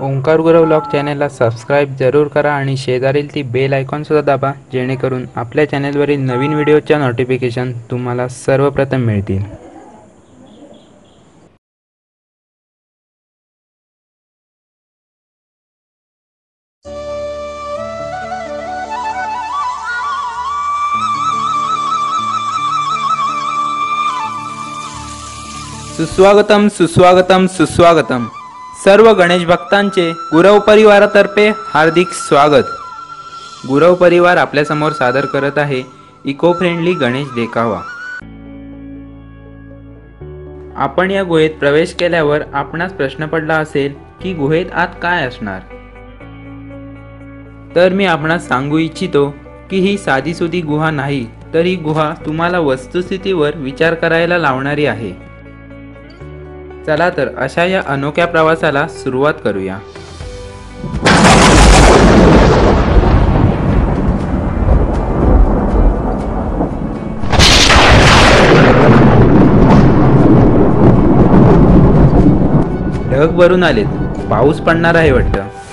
Omkar Gurav blog चॅनलला subscribe जरूर करा आणि शेजारील ती बेल आयकॉनसुद्धा दाबा जेणेकरून आपल्या चॅनलवरील नवीन व्हिडिओच्या नोटिफिकेशन तुम्हाला सर्वप्रथम मिळतील. सुस्वागतम सुस्वागतम सुस्वागतम. सर्व गणेश भक्तांचे गुरव परिवारातर्फे हार्दिक स्वागत. गुरव परिवार आपल्यासमोर सादर करत आहे इको फ्रेंडली गणेश देखावा. आपण या गुहेत प्रवेश केल्यावर आपणास प्रश्न पडला असेल की गुहेत आत काय असणार? तर मी आपणास सांगू इच्छितो की ही साधीसुधी गुहा नाही तर ही गुहा तुम्हाला वस्तुस्थितीवर विचार करायला लावणारी आहे. चला तर अशा या अनोख्या प्रवासाला सुरुवात करूया. ढग भरून आलेत. पाऊस पडणार आहे वाटतं.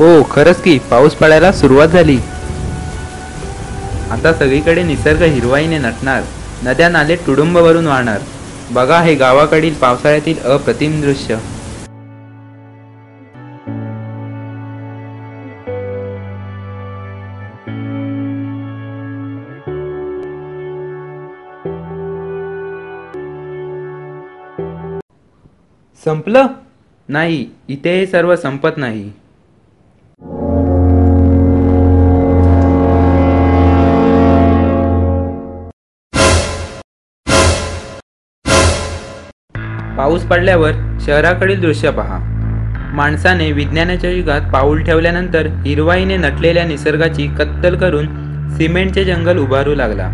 हो खरंच की. पाऊस पडायला सुरुवात झाली. आता सगळीकडे निसर्ग हिरवाईने नटणार. नद्या नाले तुडुंब भरून वाहणार. बघा हे गावाकडील पावसाळ्यातील अप्रतिम दृश्य. संपलं? नाही. इथे हे सर्व संपत नाही. पाऊस पडल्यावर शहराकडील दृश्य पहा. माणसाने विज्ञानाच्या युगात पाऊल ठेवल्यानंतर हिरवाईने नटलेल्या निसर्गाची कत्तल करून सिमेंटचे जंगल उभारू लागला.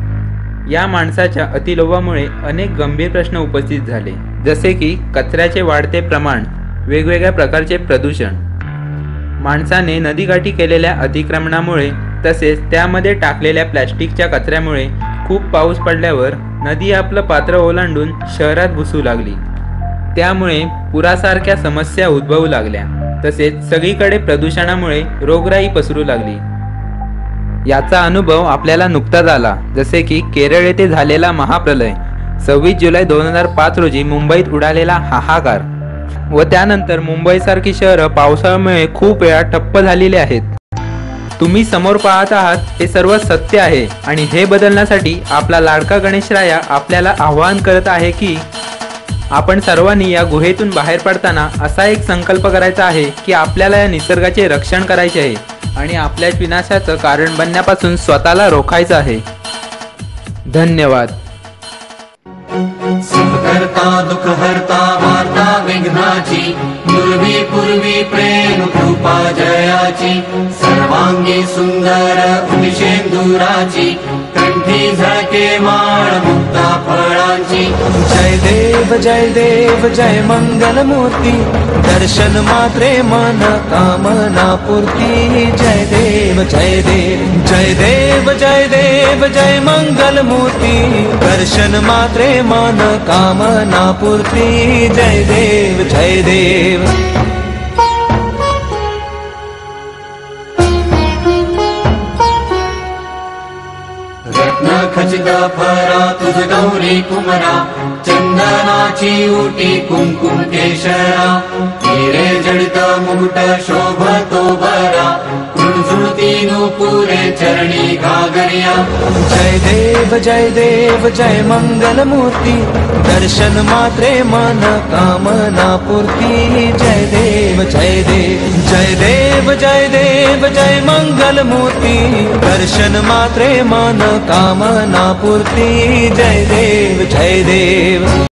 या माणसाच्या अतिलोभामुळे अनेक गंभीर प्रश्न उपस्थित झाले. जसे की कचऱ्याचे वाढते प्रमाण वेगवेगळ्या प्रकारचे प्रदूषण. माणसाने नदीकाठी केलेल्या अतिक्रमणामुळे तसेच त्यामध्ये टाकलेल्या प्लॅस्टिकच्या कचऱ्यामुळे खूप पाऊस पडल्यावर नदी आपलं पात्र ओलांडून शहरात घुसू लागली. त्यामुळे पुरासारख्या समस्या उद्भवू लागल्या. तसेच सगळीकडे प्रदूषणामुळे रोगराई पसरू लागली. याचा अनुभव आपल्याला नुकताच आला. जसे की केरळ येथे झालेला महाप्रलय. सव्वीस जुलै दोन हजार पाच रोजी मुंबईत उडालेला हाहाकार व त्यानंतर मुंबईसारखी शहरं पावसाळ्यामुळे खूप वेळा ठप्प झालेली आहेत. तुम्ही समोर पाहत आहात हे सर्व सत्य आहे आणि हे बदलण्यासाठी आपला लाडका गणेशराया आपल्याला आवाहन करत आहे की आपण सर्वांनी या गुहेतून बाहेर पडताना असा एक संकल्प करायचा आहे की आपल्याला या निसर्गाचे रक्षण करायचे आहे आणि आपल्या विनाशाचं कारण बनण्यापासून स्वतःला रोखायचं आहे. धन्यवाद. वार्ता विघ्नाची पूर्वी पूर्वी प्रेम कृपा जयाची सर्वांगी सुंदर उदिशेंदुराची मुक्ता फळांची. जय देव जय देव जय मंगल मूर्ती दर्शन मात्रे मन कामना पूर्ती जय देव जय देव जय देव जय देव जय मंगल मूर्ती दर्शन मात्रे मन कामना पूर्ती जय देव जय देव ौरी कुमरा चन्दना केशरा। मेरे जडता मुकुट शोभ घागरिया जय देव जय देव जय मंगल मूर्ती दर्शन मात्रे मन कामना पूर्ती। जय देव जय देव जय देव जय देव जय मंगल मूर्ती दर्शन मात्रे मन कामना पूर्ती। जय देव जय देव।